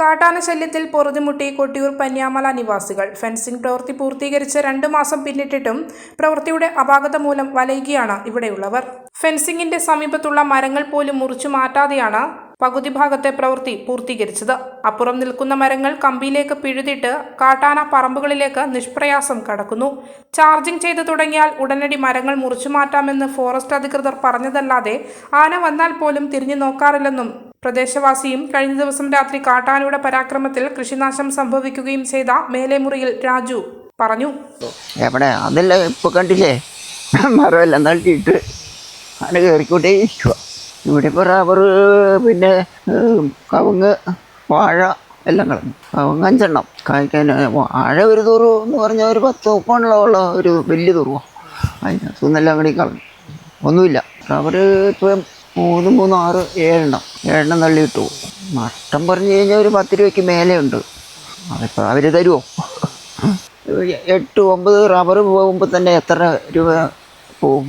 കാട്ടാന ശല്യത്തിൽ പൊറുതിമുട്ടി കൊട്ടിയൂർ പന്യാമല നിവാസികൾ. ഫെൻസിംഗ് പ്രവൃത്തി പൂർത്തീകരിച്ച് രണ്ട് മാസം പിന്നിട്ടിട്ടും പ്രവൃത്തിയുടെ അപാകത മൂലം വലയുകയാണ് ഇവിടെയുള്ളവർ. ഫെൻസിംഗിന്റെ സമീപത്തുള്ള മരങ്ങൾ പോലും മുറിച്ചു മാറ്റാതെയാണ് പകുതി ഭാഗത്തെ പ്രവൃത്തി പൂർത്തീകരിച്ചത്. അപ്പുറം നിൽക്കുന്ന മരങ്ങൾ കമ്പിയിലേക്ക് പിഴുതിട്ട് കാട്ടാന പറമ്പുകളിലേക്ക് നിഷ്പ്രയാസം കടക്കുന്നു. ചാർജിംഗ് ചെയ്തു തുടങ്ങിയാൽ ഉടനടി മരങ്ങൾ മുറിച്ചു മാറ്റാമെന്ന് ഫോറസ്റ്റ് അധികൃതർ പറഞ്ഞതല്ലാതെ ആന വന്നാൽ പോലും തിരിഞ്ഞു നോക്കാറില്ലെന്നും പ്രദേശവാസിയും കഴിഞ്ഞ ദിവസം രാത്രി കാട്ടാനയുടെ പരാക്രമത്തിൽ കൃഷിനാശം സംഭവിക്കുകയും ചെയ്ത മേലേമുറിയിൽ രാജു പറഞ്ഞു. എവിടെ? അതെല്ലാം ഇപ്പൊ കണ്ടില്ലേ? മരമെല്ലാം തള്ളിയിട്ട് അങ്ങനെ കയറിക്കൊണ്ടേ ഇവിടെ ഇപ്പോൾ റബ്ബർ പിന്നെ കവുങ്ങ് വാഴ എല്ലാം കളഞ്ഞു കവുങ്ങ് അഞ്ചെണ്ണം. കായ്ക്കാൻ വാഴ ഒരു തുറു എന്ന് പറഞ്ഞാൽ ഒരു പത്ത് മുപ്പണ്ണമുള്ള ഒരു വലിയ തുറുവാണ് അതിനകത്തുനിന്നെല്ലാം കൂടി കളഞ്ഞു ഒന്നുമില്ല. റബ്ബർ ഇപ്പം മൂന്ന് മൂന്ന് ആറ് ഏഴെണ്ണം. ഏഴെണ്ണം തള്ളി കിട്ടു നഷ്ടം പറഞ്ഞു കഴിഞ്ഞാൽ ഒരു പത്ത് രൂപയ്ക്ക് മേലെ ഉണ്ട് അതിപ്പോൾ അവർ തരുമോ എട്ട് ഒമ്പത് റബ്ബർ പോകുമ്പോൾ തന്നെ എത്ര രൂപ പോവും?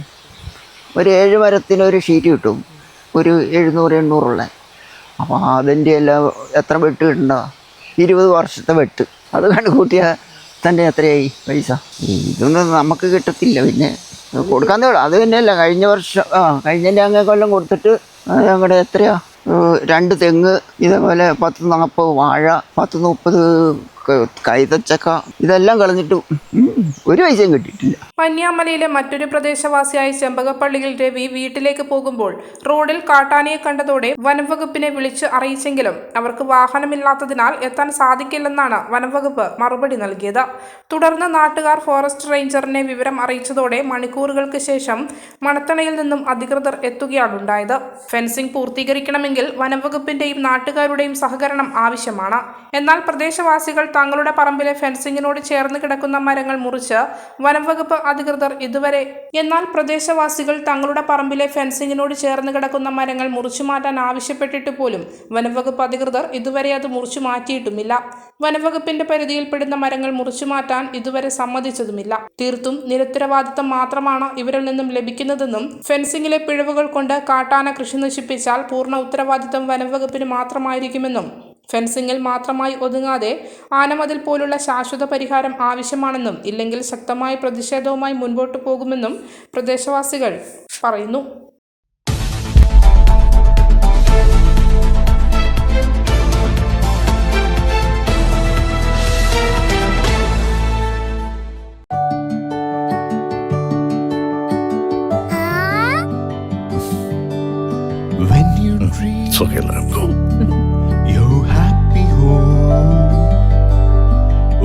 ഒരു ഏഴ് മരത്തിന് ഒരു ഷീറ്റ് കിട്ടും. ഒരു എഴുന്നൂറ് എണ്ണൂറുള്ള. അപ്പോൾ അതിന്റെ എല്ലാം എത്ര വെട്ട് കിട്ടണ്ട? ഇരുപത് വർഷത്തെ വെട്ട്. അത് കണ്ട് കൂട്ടിയാൽ തന്നെ എത്രയായി പൈസ? ഇതൊന്നും നമുക്ക് കിട്ടത്തില്ല പിന്നെ. കൊടുക്കാൻ തേടും. അത് തന്നെയല്ല കഴിഞ്ഞ വർഷം ആ കഴിഞ്ഞതിന്റെ അങ്ങേ കൊല്ലം കൊടുത്തിട്ട് ഞങ്ങളുടെ എത്രയാ? രണ്ട് തെങ്ങ് ഇതേപോലെ പത്ത് നാൽപ്പത് വാഴ പത്ത് മുപ്പത് കൈതച്ചക്ക ഇതെല്ലാം കളഞ്ഞിട്ടും ഒരു പൈസയും കിട്ടിയിട്ടില്ല. പന്യാമലയിലെ മറ്റൊരു പ്രദേശവാസിയായ ചെമ്പകപ്പള്ളിയിൽ രവി വീട്ടിലേക്ക് പോകുമ്പോൾ റോഡിൽ കാട്ടാനയെ കണ്ടതോടെ വനംവകുപ്പിനെ വിളിച്ച് അറിയിച്ചെങ്കിലും അവർക്ക് വാഹനമില്ലാത്തതിനാൽ എത്താൻ സാധിക്കില്ലെന്നാണ് വനംവകുപ്പ് മറുപടി നൽകിയത്. തുടർന്ന് നാട്ടുകാർ ഫോറസ്റ്റ് റേഞ്ചറിനെ വിവരം അറിയിച്ചതോടെ മണിക്കൂറുകൾക്ക് ശേഷം മണത്തണയിൽ നിന്നും അധികൃതർ എത്തുകയാണുണ്ടായത് ഫെൻസിംഗ് പൂർത്തീകരിക്കണമെങ്കിൽ വനംവകുപ്പിന്റെയും നാട്ടുകാരുടെയും സഹകരണം ആവശ്യമാണ്. എന്നാൽ പ്രദേശവാസികൾ തങ്ങളുടെ പറമ്പിലെ ഫെൻസിങ്ങിനോട് ചേർന്ന് കിടക്കുന്ന മരങ്ങൾ മുറിച്ച് വനംവകുപ്പ് അധികൃതർ ഇതുവരെ എന്നാൽ പ്രദേശവാസികൾ തങ്ങളുടെ പറമ്പിലെ ഫെൻസിങ്ങിനോട് ചേർന്ന് കിടക്കുന്ന മരങ്ങൾ മുറിച്ചു മാറ്റാൻ ആവശ്യപ്പെട്ടിട്ട് പോലും വനംവകുപ്പ് അധികൃതർ ഇതുവരെ അത് മുറിച്ചു മാറ്റിയിട്ടുമില്ല. വനംവകുപ്പിന്റെ പരിധിയിൽപ്പെടുന്ന മരങ്ങൾ മുറിച്ചു മാറ്റാൻ ഇതുവരെ സമ്മതിച്ചതുമില്ല. തീർത്തും നിരുത്തരവാദിത്തം മാത്രമാണ് ഇവരിൽ നിന്നും ലഭിക്കുന്നതെന്നും ഫെൻസിങ്ങിലെ പിഴവുകൾ കൊണ്ട് കാട്ടാന കൃഷി നശിപ്പിച്ചാൽ പൂർണ ഉത്തരവാദിത്തം വനംവകുപ്പിന് മാത്രമായിരിക്കുമെന്നും ഫെൻസിംഗിൽ മാത്രമായി ഒതുങ്ങാതെ ആനമതിൽ പോലുള്ള ശാശ്വത പരിഹാരം ആവശ്യമാണെന്നും ഇല്ലെങ്കിൽ ശക്തമായ പ്രതിഷേധവുമായി മുൻപോട്ട് പോകുമെന്നും പ്രദേശവാസികൾ പറയുന്നു. It's okay,